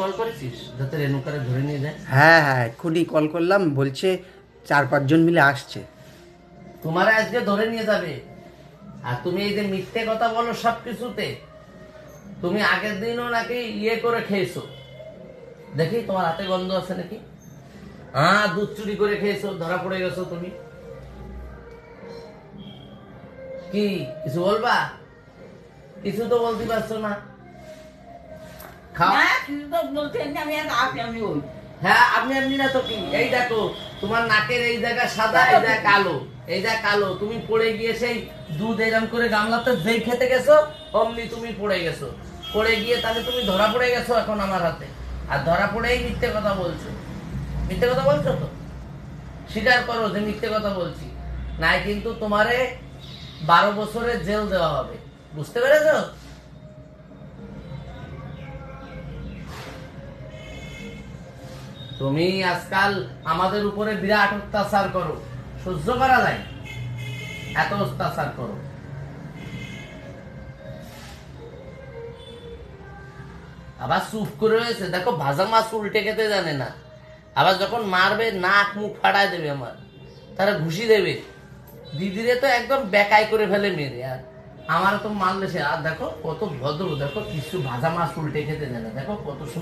Call করেছিস? যাতে রেণুকারে ধরে নিয়ে যায়। হ্যাঁ হ্যাঁ এক্ষুনি কল করলাম বলছে চার পাঁচজন মিলে আসছে। তোমার আজকে ধরে নিয়ে যাবে। আর তুমি এই যে মিথ্যে কথা বলো সব কিছুতে তুমি আগের দিনও নাকি ইয়ে করে খেয়েছো। দেখি তোমার হাতে গন্ধ আছে নাকি? হ্যাঁ দুধ চুরি করে খেয়েছো ধরা পড়ে গেছো তুমি। কি কিছু বলবা? কিছু তো বলতে পারছ না খাও না কিছু তো বলছেন না, আমি আর আপনি আমি ওই হ্যাঁ আপনি আপনি না তো কি এই দেখো তোমার নাকের এই জায়গা সাদা এই জায়গা কালো। এই জায়গা কালো। তুমি পড়ে গিয়ে সেই দুধ এরম করে গামলাতে যেই খেতে গেছো অমনি তুমি পড়ে গেছো। পড়ে গিয়ে তাহলে তুমি ধরা পড়ে গেছো এখন আমার হাতে। আর ধরা পড়েই মিথ্যে কথা বলছো। মিথ্যে কথা বলছো তো? স্বীকার করো যে মিথ্যে কথা বলছি। নাই কিন্তু তোমারে বারো বছরের জেল দেওয়া হবে। বুঝতে পেরেছ? তুমি আজকাল আমাদের উপরে বিরাট অত্যাচার করো। সহ্য করা যায় এত অত্যাচার করো। আবার চুপ করে রয়েছে। দেখো, ভাজা মাছ উল্টে খেতে জানে না। আবার যখন মারবে, নাক মুখ ফাড়ায় দেবে আমার। তারা ঘুষি দেবে। দিদিরে তো একদম বেকাই করে ফেলে মেরে। আর আমার তো মারলে সে আর দেখো, কত ভদ্র, দেখো, কিছু ভাজা মাছ উল্টে খেতে জানে দেখো, কত সুন্দর